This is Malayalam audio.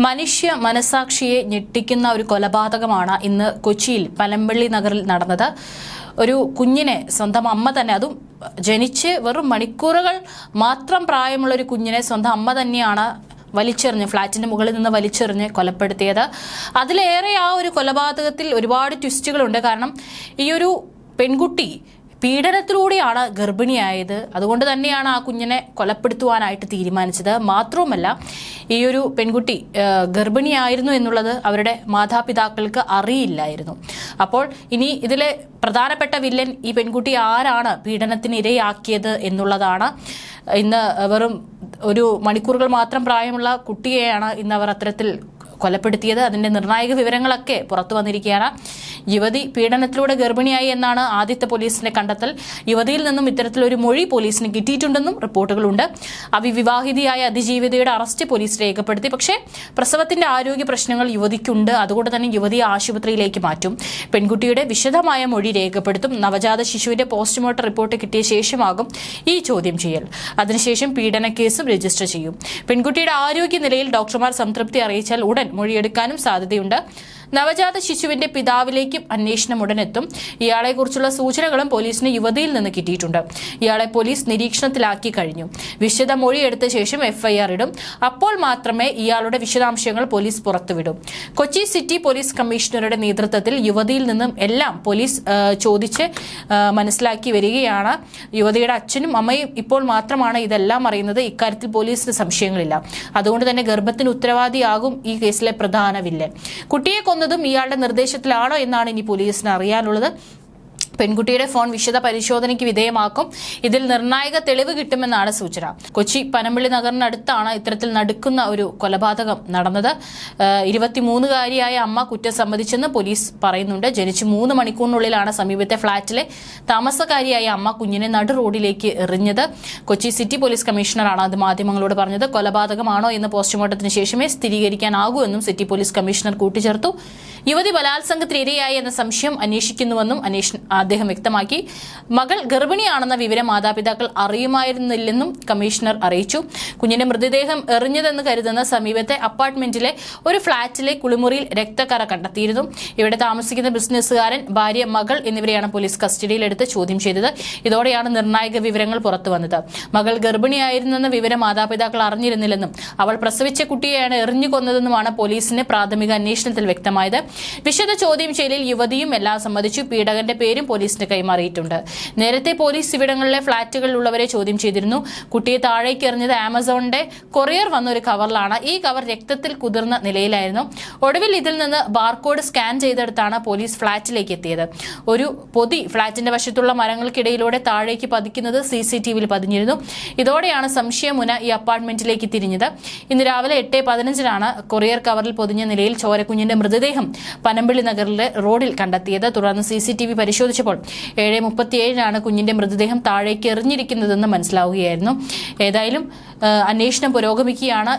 മനുഷ്യ മനസാക്ഷിയെ ഞെട്ടിക്കുന്ന ഒരു കൊലപാതകമാണ് ഇന്ന് കൊച്ചിയിൽ പലമ്പള്ളി നഗറിൽ നടന്നത്. ഒരു കുഞ്ഞിനെ സ്വന്തം അമ്മ തന്നെ അതും ജനിച്ച് വെറും മണിക്കൂറുകൾ മാത്രം പ്രായമുള്ള ഒരു കുഞ്ഞിനെ സ്വന്തം അമ്മ തന്നെയാണ് വലിച്ചെറിഞ്ഞ് ഫ്ളാറ്റിന്റെ മുകളിൽ നിന്ന് വലിച്ചെറിഞ്ഞ് കൊലപ്പെടുത്തിയത്. അതിലേറെ ആ ഒരു കൊലപാതകത്തിൽ ഒരുപാട് ട്വിസ്റ്റുകളുണ്ട്. കാരണം ഈ ഒരു പെൺകുട്ടി പീഡനത്തിലൂടെയാണ് ഗർഭിണിയായത്. അതുകൊണ്ട് തന്നെയാണ് ആ കുഞ്ഞിനെ കൊലപ്പെടുത്തുവാനായിട്ട് തീരുമാനിച്ചത്. മാത്രവുമല്ല ഈ ഒരു പെൺകുട്ടി ഗർഭിണിയായിരുന്നു എന്നുള്ളത് അവരുടെ മാതാപിതാക്കൾക്ക് അറിയില്ലായിരുന്നു. അപ്പോൾ ഇനി ഇതിലെ പ്രധാനപ്പെട്ട വില്ലൻ ഈ പെൺകുട്ടി ആരാണ് പീഡനത്തിന് ഇരയാക്കിയത് എന്നുള്ളതാണ്. ഇന്ന് വെറും ഒരു മണിക്കൂറുകൾ മാത്രം പ്രായമുള്ള കുട്ടിയെയാണ് ഇന്ന് അവർ അത്തരത്തിൽ കൊലപ്പെടുത്തിയത്. അതിന്റെ നിർണായക വിവരങ്ങളൊക്കെ പുറത്തു വന്നിരിക്കുകയാണ്. യുവതി പീഡനത്തിലൂടെ ഗർഭിണിയായി എന്നാണ് ആദ്യത്തെ പോലീസിന്റെ കണ്ടെത്തൽ. യുവതിയിൽ നിന്നും ഇത്തരത്തിലൊരു മൊഴി പോലീസിന് കിട്ടിയിട്ടുണ്ടെന്നും റിപ്പോർട്ടുകളുണ്ട്. അവിവിവാഹിതയായ അതിജീവിതയുടെ അറസ്റ്റ് പോലീസ് രേഖപ്പെടുത്തി. പക്ഷേ പ്രസവത്തിന്റെ ആരോഗ്യ പ്രശ്നങ്ങൾ യുവതിക്കുണ്ട്. അതുകൊണ്ട് തന്നെ യുവതിയെ ആശുപത്രിയിലേക്ക് മാറ്റും. പെൺകുട്ടിയുടെ വിശദമായ മൊഴി രേഖപ്പെടുത്തും. നവജാത ശിശുവിന്റെ പോസ്റ്റ്മോർട്ടം റിപ്പോർട്ട് കിട്ടിയ ശേഷമാകും ഈ ചോദ്യം ചെയ്യൽ. അതിനുശേഷം പീഡന കേസും രജിസ്റ്റർ ചെയ്യും. പെൺകുട്ടിയുടെ ആരോഗ്യ നിലയിൽ ഡോക്ടർമാർ സംതൃപ്തി അറിയിച്ചാൽ ഉടൻ മൊഴിയെടുക്കാനും സാധ്യതയുണ്ട് നവജാത ശിശുവിന്റെ പിതാവിലേക്കും അന്വേഷണം ഉടനെത്തും. ഇയാളെക്കുറിച്ചുള്ള സൂചനകളും പോലീസിന് യുവതിയിൽ നിന്ന് കിട്ടിയിട്ടുണ്ട്. ഇയാളെ പോലീസ് നിരീക്ഷണത്തിലാക്കി കഴിഞ്ഞു. വിശദ മൊഴിയെടുത്ത ശേഷം എഫ്ഐആർ ഇടും. അപ്പോൾ മാത്രമേ ഇയാളുടെ വിശദാംശങ്ങൾ പോലീസ് പുറത്തുവിടും. കൊച്ചി സിറ്റി പോലീസ് കമ്മീഷണറുടെ നേതൃത്വത്തിൽ യുവതിയിൽ നിന്നും എല്ലാം പോലീസ് ചോദിച്ച് മനസ്സിലാക്കി വരികയാണ്. യുവതിയുടെ അച്ഛനും അമ്മയും ഇപ്പോൾ മാത്രമാണ് ഇതെല്ലാം അറിയുന്നത്. ഇക്കാര്യത്തിൽ പോലീസിന് സംശയങ്ങളില്ല. അതുകൊണ്ട് തന്നെ ഗർഭത്തിന് ഉത്തരവാദിയാകും ഈ കേസിലെ പ്രധാന വില്ലൻ. കുട്ടിയെ കൊന്നതും ഇയാളുടെ നിർദ്ദേശത്തിലാണോ എന്നാണ് ഇനി പോലീസിന് അറിയാനുള്ളത്. പെൺകുട്ടിയുടെ ഫോൺ വിശദ പരിശോധനയ്ക്ക് വിധേയമാക്കും. ഇതിൽ നിർണായക തെളിവ് കിട്ടുമെന്നാണ് സൂചന. കൊച്ചി പനമ്പള്ളി നഗറിനടുത്താണ് ഇത്തരത്തിൽ നടുക്കുന്ന ഒരു കൊലപാതകം നടന്നത്. ഇരുപത്തിമൂന്നുകാരിയായ അമ്മ കുറ്റം സമ്മതിച്ചെന്ന് പോലീസ് പറയുന്നുണ്ട്. ജനിച്ച് മൂന്ന് മണിക്കൂറിനുള്ളിലാണ് സമീപത്തെ ഫ്ളാറ്റിലെ താമസക്കാരിയായ അമ്മ കുഞ്ഞിനെ നടു റോഡിലേക്ക് എറിഞ്ഞത്. കൊച്ചി സിറ്റി പോലീസ് കമ്മീഷണറാണ് അത് മാധ്യമങ്ങളോട് പറഞ്ഞത്. കൊലപാതകമാണോ എന്ന് പോസ്റ്റ്മോർട്ടത്തിന് ശേഷമേ സ്ഥിരീകരിക്കാനാകൂ എന്നും സിറ്റി പോലീസ് കമ്മീഷണർ കൂട്ടിച്ചേർത്തു. യുവതി ബലാത്സംഗത്തിന് ഇരയായി എന്ന സംശയം അന്വേഷിക്കുന്നുവെന്നും അന്വേഷണ അദ്ദേഹം വ്യക്തമാക്കി. മകൾ ഗർഭിണിയാണെന്ന വിവരം മാതാപിതാക്കൾ അറിയുമായിരുന്നില്ലെന്നും കമ്മീഷണർ അറിയിച്ചു. കുഞ്ഞിന്റെ മൃതദേഹം എറിഞ്ഞതെന്ന് കരുതുന്ന സമീപത്തെ അപ്പാർട്ട്മെന്റിലെ ഒരു ഫ്ളാറ്റിലെ കുളിമുറിയിൽ രക്തക്കറ കണ്ടെത്തിയിരുന്നു. ഇവിടെ താമസിക്കുന്ന ബിസിനസ്സുകാരൻ ഭാര്യ മകൾ എന്നിവരെയാണ് പോലീസ് കസ്റ്റഡിയിലെടുത്ത് ചോദ്യം ചെയ്തത്. ഇതോടെയാണ് നിർണായക വിവരങ്ങൾ പുറത്തു വന്നത്. മകൾ ഗർഭിണിയായിരുന്നെന്ന വിവരം മാതാപിതാക്കൾ അറിഞ്ഞിരുന്നില്ലെന്നും അവൾ പ്രസവിച്ച കുട്ടിയെയാണ് എറിഞ്ഞു കൊന്നതെന്നുമാണ് പോലീസിന്റെ പ്രാഥമിക അന്വേഷണത്തിൽ വ്യക്തമായത്. വിശദ ചോദ്യം ചെയ്യലിൽ യുവതിയും എല്ലാം സമ്മതിച്ചു. പീഡകന്റെ പേരും പോലീസിന് കൈമാറിയിട്ടുണ്ട്. നേരത്തെ പോലീസ് ഇവിടങ്ങളിലെ ഫ്ളാറ്റുകളിലുള്ളവരെ ചോദ്യം ചെയ്തിരുന്നു. കുട്ടിയെ താഴേക്ക് എറിഞ്ഞത് ആമസോണിന്റെ കൊറിയർ വന്ന ഒരു കവറിലാണ്. ഈ കവർ രക്തത്തിൽ കുതിർന്ന നിലയിലായിരുന്നു. ഒടുവിൽ ഇതിൽ നിന്ന് ബാർകോഡ് സ്കാൻ ചെയ്തെടുത്താണ് പോലീസ് ഫ്ളാറ്റിലേക്ക് എത്തിയത്. ഒരു പൊതി ഫ്ളാറ്റിന്റെ വശത്തുള്ള മരങ്ങൾക്കിടയിലൂടെ താഴേക്ക് പതിക്കുന്നത് സി സി ടി വിയിൽ പതിഞ്ഞിരുന്നു. ഇതോടെയാണ് സംശയമുന ഈ അപ്പാർട്ട്മെന്റിലേക്ക് തിരിഞ്ഞത്. ഇന്ന് രാവിലെ എട്ട് പതിനഞ്ചിനാണ് കൊറിയർ കവറിൽ പൊതിഞ്ഞ നിലയിൽ ചോരക്കുഞ്ഞിന്റെ മൃതദേഹം പനമ്പള്ളി നഗറിലെ റോഡിൽ കണ്ടെത്തിയത്. തുടർന്ന് സി സി ടി വി പരിശോധിച്ചപ്പോൾ ഏഴ് മുപ്പത്തിയേഴിനാണ് കുഞ്ഞിന്റെ മൃതദേഹം താഴേക്ക് എറിഞ്ഞിരിക്കുന്നതെന്ന് മനസ്സിലാവുകയായിരുന്നു. ഏതായാലും അന്വേഷണം പുരോഗമിക്കുകയാണ്.